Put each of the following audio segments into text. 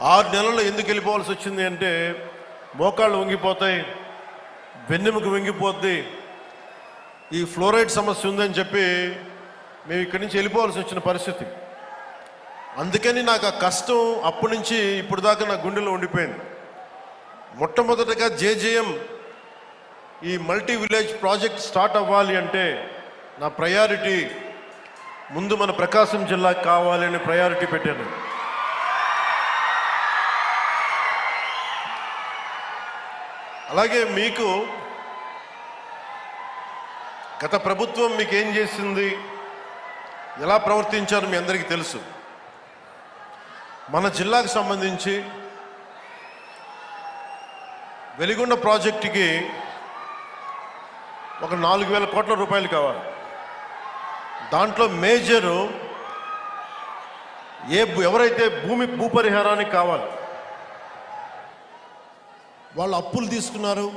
ఆరు నెలల్లో ఎందుకు వెళ్ళిపోవాల్సి వచ్చింది అంటే మోకాళ్ళు వంగిపోతాయి వెన్నెముక వంగిపోద్ది ఈ ఫ్లోరైడ్ సమస్య ఉందని చెప్పి మేము ఇక్కడి నుంచి వెళ్ళిపోవాల్సి వచ్చిన పరిస్థితి. అందుకని నాకు ఆ కష్టం అప్పటి నుంచి ఇప్పుడు దాకా నా గుండెలో ఉండిపోయింది. మొట్టమొదటగా జేజేఎం ఈ మల్టీ విలేజ్ ప్రాజెక్ట్ స్టార్ట్ అవ్వాలి అంటే నా ప్రయారిటీ ముందు మన ప్రకాశం జిల్లాకి కావాలి ప్రయారిటీ పెట్టాను. అలాగే మీకు గత ప్రభుత్వం మీకు ఏం చేసింది? ఎలా ప్రవర్తించారో మీ అందరికీ తెలుసు. మన జిల్లాకు సంబంధించి వెలిగొండ ప్రాజెక్టుకి ఒక నాలుగు వేల కోట్ల రూపాయలు కావాలి. దాంట్లో మేజరు ఏ ఎవరైతే భూమి భూపరిహారానికి కావాలి వాళ్ళు అప్పులు తీసుకున్నారు.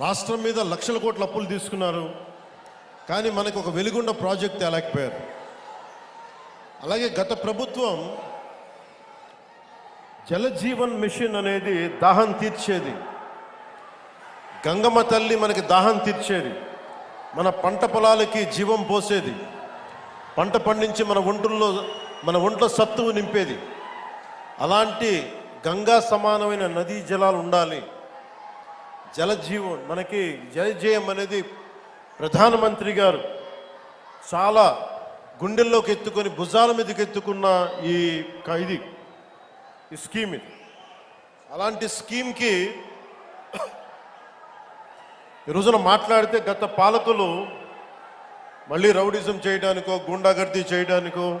రాష్ట్రం మీద లక్షల కోట్ల అప్పులు తీసుకున్నారు. కానీ మనకు ఒక వెలుగుండ ప్రాజెక్ట్ తేలేకపోయారు. అలాగే గత ప్రభుత్వం జలజీవన్ మిషన్ అనేది దాహం తీర్చేది. గంగమ్మ తల్లి మనకి దాహం తీర్చేది. మన పంట పొలాలకి జీవం పోసేది. పంట పండించి మన ఒంటుల్లో మన ఒంట్లో సత్తువు నింపేది. అలాంటి గంగా సమానమైన నదీ జలాలు ఉండాలి. జలజీవం మనకి జలజయం అనేది ప్రధానమంత్రి గారు చాలా గుండెల్లోకి ఎత్తుకొని భుజాల మీదకి ఎత్తుకున్న ఈ క- ఇది ఈ స్కీమ్ ఇది. అలాంటి స్కీమ్కి ఈ రోజున మాట్లాడితే గత పాలకులు మళ్ళీ రౌడిజం చేయడానికో గుండాగర్దీ చేయడానికో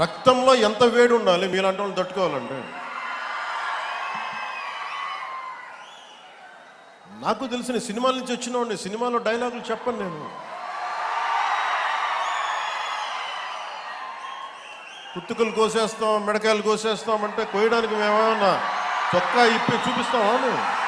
రక్తంలో ఎంత వేడి ఉండాలి మీలాంటి వాళ్ళు తట్టుకోవాలంటే? నాకు తెలిసిన సినిమాల నుంచి వచ్చిన సినిమాలో డైలాగులు చెప్పను నేను. కుత్తుకలు కోసేస్తాం మిడకాయలు కోసేస్తాం అంటే కోయడానికి మేమేమన్నా చొక్కా ఇప్పి చూపిస్తామా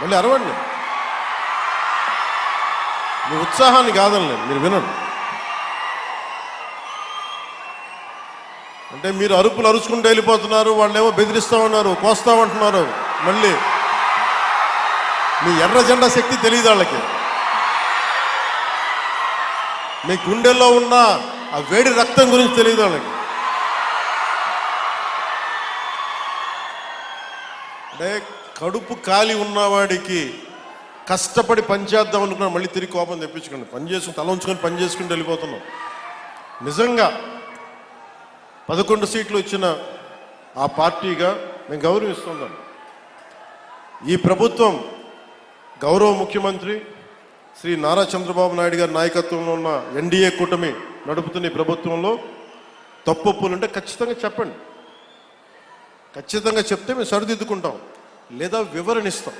మళ్ళీ అరవండి. మీ ఉత్సాహాన్ని కాదండి మీరు వినండి. అంటే మీరు అరుపులు అరుచుకుంటూ వెళ్ళిపోతున్నారు వాళ్ళేమో బెదిరిస్తూ ఉన్నారు కోస్తామంటున్నారు మళ్ళీ మీ ఎర్ర జెండా శక్తి తెలియదు వాళ్ళకి. మీ గుండెల్లో ఉన్న ఆ వేడి రక్తం గురించి తెలియదు వాళ్ళకి. అంటే కడుపు కాలి ఉన్నవాడికి కష్టపడి పనిచేద్దాం అనుకున్నాను మళ్ళీ తిరిగి కోపం తెప్పించుకోండి పని చేసుకుని తల ఉంచుకొని పని చేసుకుని వెళ్ళిపోతున్నాం. నిజంగా పదకొండు సీట్లు ఇచ్చిన ఆ పార్టీగా మేము గౌరవిస్తున్నాం ఈ ప్రభుత్వం గౌరవ ముఖ్యమంత్రి శ్రీ నారా చంద్రబాబు నాయుడు గారి నాయకత్వంలో ఉన్న ఎన్డీఏ కూటమి నడుపుతున్న ఈ ప్రభుత్వంలో తప్పొప్పులు ఉంటే ఖచ్చితంగా చెప్పండి. ఖచ్చితంగా చెప్తే మేము సరిదిద్దుకుంటాం. లేదా వివరణ ఇస్తాం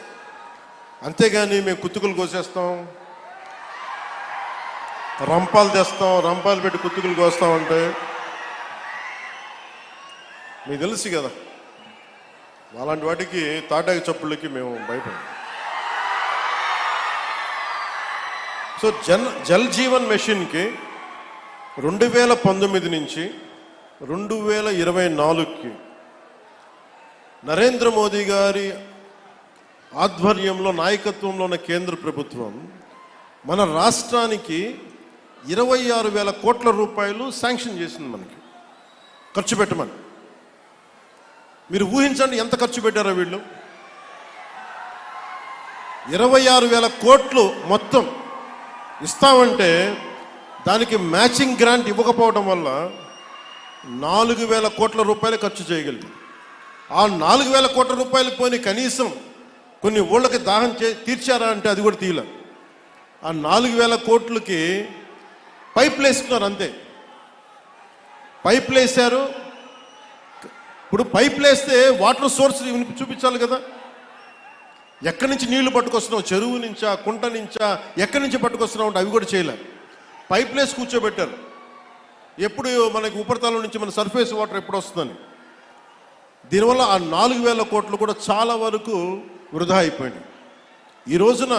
అంతేగాని మేము కుత్తుకులు కోసేస్తాం. రంపాలు తెస్తాం రంపాలు పెట్టి కుత్తుకులు కోస్తామంటే మీకు తెలుసు కదా అలాంటి వాటికి తాటాకి చప్పుళ్ళకి మేము భయపడం సో జన్ జల్ జీవన్ మెషిన్కి రెండు వేల పంతొమ్మిది నుంచి రెండు వేల ఇరవై నాలుగుకి నరేంద్ర మోదీ గారి ఆధ్వర్యంలో నాయకత్వంలో ఉన్న కేంద్ర ప్రభుత్వం మన రాష్ట్రానికి ఇరవై ఆరు వేల కోట్ల రూపాయలు శాంక్షన్ చేసింది మనకి. ఖర్చు పెట్టమని. మీరు ఊహించండి ఎంత ఖర్చు పెట్టారో వీళ్ళు? ఇరవై ఆరు వేల కోట్లు మొత్తం ఇస్తామంటే దానికి మ్యాచింగ్ గ్రాంట్ ఇవ్వకపోవడం వల్ల నాలుగు వేల కోట్ల రూపాయలు ఖర్చు చేయగలిగింది ఆ నాలుగు వేల కోట్ల రూపాయలు పోయిన కనీసం కొన్ని ఊళ్ళకి దాహం చే తీర్చారా అంటే అది కూడా తీయలే. ఆ నాలుగు వేల కోట్లకి పైపులు వేసుకున్నారు అంతే. పైపులు వేశారు ఇప్పుడు పైపులు వేస్తే వాటర్ సోర్స్ చూపించాలి కదా. ఎక్కడి నుంచి నీళ్ళు పట్టుకొస్తున్నావు? చెరువు నుంచా కుంట నుంచా ఎక్కడి నుంచి పట్టుకొస్తున్నావు అంటే అవి కూడా చేయలే. పైప్ వేసి కూర్చోబెట్టారు. ఎప్పుడు మనకి ఉపరితలం నుంచి మన సర్ఫేస్ వాటర్ ఎప్పుడు వస్తుందని. దీనివల్ల ఆ నాలుగు వేల కోట్లు కూడా చాలా వరకు వృధా అయిపోయింది ఈ రోజున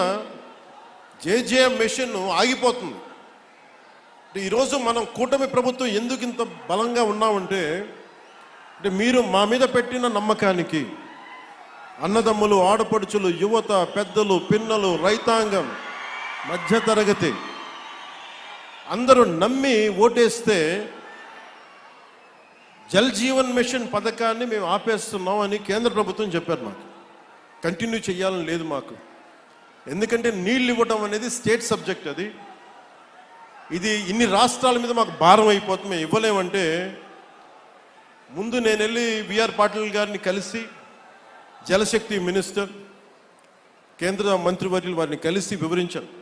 జేజేఎం మిషన్ ఆగిపోతుంది. అంటే ఈరోజు మనం కూటమి ప్రభుత్వం ఎందుకు ఇంత బలంగా ఉన్నామంటే అంటే మీరు మా మీద పెట్టిన నమ్మకానికి అన్నదమ్ములు ఆడపడుచులు యువత పెద్దలు పిన్నలు రైతాంగం మధ్యతరగతి అందరూ నమ్మి ఓటేస్తే జల్ జీవన్ మిషన్ పథకాన్ని మేము ఆపేస్తున్నాం అని కేంద్ర ప్రభుత్వం చెప్పారు మాకు. కంటిన్యూ చేయాలని లేదు మాకు. ఎందుకంటే నీళ్ళు ఇవ్వడం అనేది స్టేట్ సబ్జెక్ట్ అది. ఇది ఇన్ని రాష్ట్రాల మీద మాకు భారం అయిపోతుంది. మేము ఇవ్వలేమంటే ముందు నేను వెళ్ళి బిఆర్ పాటిల్ గారిని కలిసి జలశక్తి మినిస్టర్ కేంద్ర మంత్రివర్యులు వారిని కలిసి వివరించాను.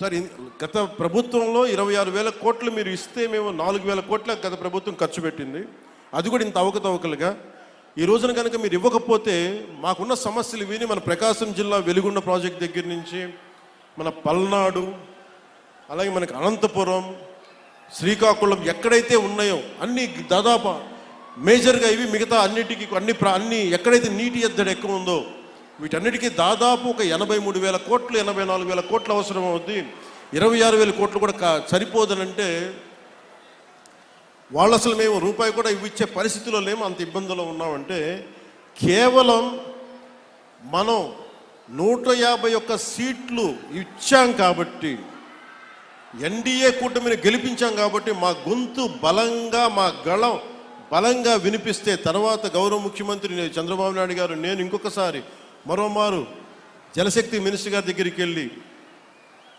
సార్ గత ప్రభుత్వంలో ఇరవై ఆరు వేల కోట్లు మీరు ఇస్తే మేము నాలుగు వేల కోట్ల గత ప్రభుత్వం ఖర్చు పెట్టింది. అది కూడా ఇంత అవకతవకలుగా. ఈ రోజున కనుక మీరు ఇవ్వకపోతే మాకున్న సమస్యలు విని మన ప్రకాశం జిల్లా వెలుగున్న ప్రాజెక్ట్ దగ్గర నుంచి మన పల్నాడు అలాగే మనకి అనంతపురం శ్రీకాకుళం ఎక్కడైతే ఉన్నాయో అన్ని దాదాపు మేజర్గా ఇవి మిగతా అన్నిటికీ అన్ని అన్ని ఎక్కడైతే నీటి ఎద్దడి ఎక్కువ ఉందో వీటన్నిటికీ దాదాపు ఒక ఎనభై మూడు వేల కోట్లు ఎనభై నాలుగు వేల కోట్లు అవసరం అవుద్ది. ఇరవై ఆరు వేల కోట్లు కూడా కా- సరిపోదనంటే వాళ్ళు అసలు మేము రూపాయి కూడా ఇవ్విచ్చే పరిస్థితిలో లేము అంత ఇబ్బందుల్లో ఉన్నామంటే కేవలం మనం నూట యాభై ఒక్క సీట్లు ఇచ్చాం కాబట్టి ఎన్డీఏ కూటమిని గెలిపించాం కాబట్టి మా గొంతు బలంగా మా గళం బలంగా వినిపిస్తే తర్వాత గౌరవ ముఖ్యమంత్రి చంద్రబాబు నాయుడు గారు నేను ఇంకొకసారి మరోమారు జలశక్తి మినిస్టర్ గారి దగ్గరికి వెళ్ళి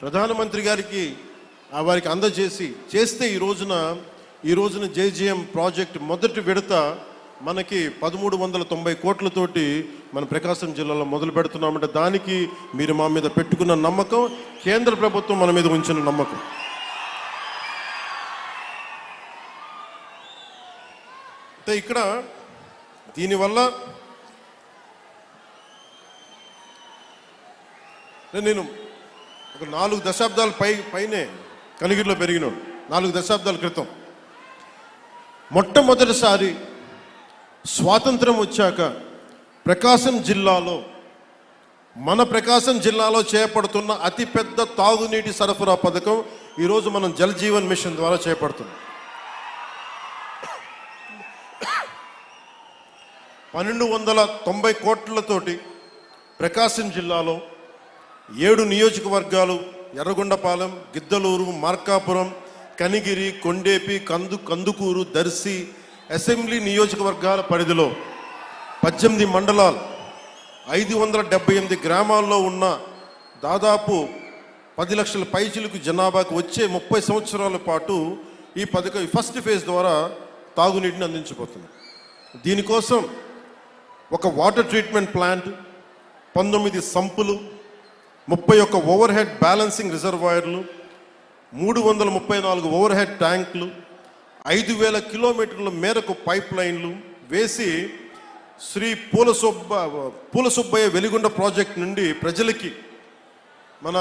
ప్రధానమంత్రి గారికి ఆ వారికి అందజేసి చేస్తే ఈ రోజున ఈ రోజున జేజేఎం ప్రాజెక్ట్ మొదటి విడత మనకి పదమూడు వందల తొంభై కోట్లతోటి మన ప్రకాశం జిల్లాలో మొదలు పెడుతున్నామంటే దానికి మీరు మా మీద పెట్టుకున్న నమ్మకం కేంద్ర ప్రభుత్వం మన మీద ఉంచిన నమ్మకం. అయితే ఇక్కడ దీనివల్ల నేను ఒక నాలుగు దశాబ్దాల పై పైనే కనిగిరిలో పెరిగినాడు. నాలుగు దశాబ్దాల క్రితం. మొట్టమొదటిసారి స్వాతంత్రం వచ్చాక ప్రకాశం జిల్లాలో మన ప్రకాశం జిల్లాలో చేపడుతున్న అతిపెద్ద తాగునీటి సరఫరా పథకం ఈరోజు మనం జల్ జీవన్ మిషన్ ద్వారా చేపడుతున్నాం. పన్నెండు వందల తొంభై కోట్లతోటి ప్రకాశం జిల్లాలో ఏడు నియోజకవర్గాలు ఎర్రగొండపాలెం గిద్దలూరు మార్కాపురం కనిగిరి కొండేపి కందు కందుకూరు దర్శి అసెంబ్లీ నియోజకవర్గాల పరిధిలో పద్దెనిమిది మండలాలు ఐదు వందల డెబ్బై ఎనిమిది గ్రామాల్లో ఉన్న దాదాపు పది లక్షల పైచిలకు జనాభాకు వచ్చే ముప్పై సంవత్సరాల పాటు ఈ పథకం ఫస్ట్ ఫేజ్ ద్వారా తాగునీటిని అందించబోతుంది. దీనికోసం ఒక వాటర్ ట్రీట్మెంట్ ప్లాంట్ పంతొమ్మిది సంపులు ముప్పై ఒక్క ఓవర్ హెడ్ బ్యాలెన్సింగ్ రిజర్వాయర్లు మూడు వందల ముప్పై నాలుగు ఓవర్ హెడ్ ట్యాంకులు ఐదు వేల కిలోమీటర్ల మేరకు పైప్ లైన్లు వేసి శ్రీ పూల సుబ్బ పూల సుబ్బయ్య వెలిగొండ ప్రాజెక్ట్ నుండి ప్రజలకి మన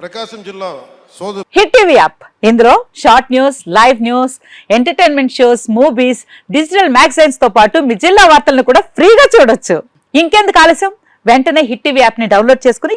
ప్రకాశం జిల్లా సోదరు హిట్ టీవీ యాప్. ఇందులో short news live news entertainment shows movies digital మ్యాగజైన్స్తో పాటు మీ జిల్లా వార్తలను కూడా ఫ్రీగా చూడొచ్చు. ఇంకెందుకు ఆలస్యం? వెంటనే హిట్ టీవీ యాప్ని డౌన్లోడ్ చేసుకుని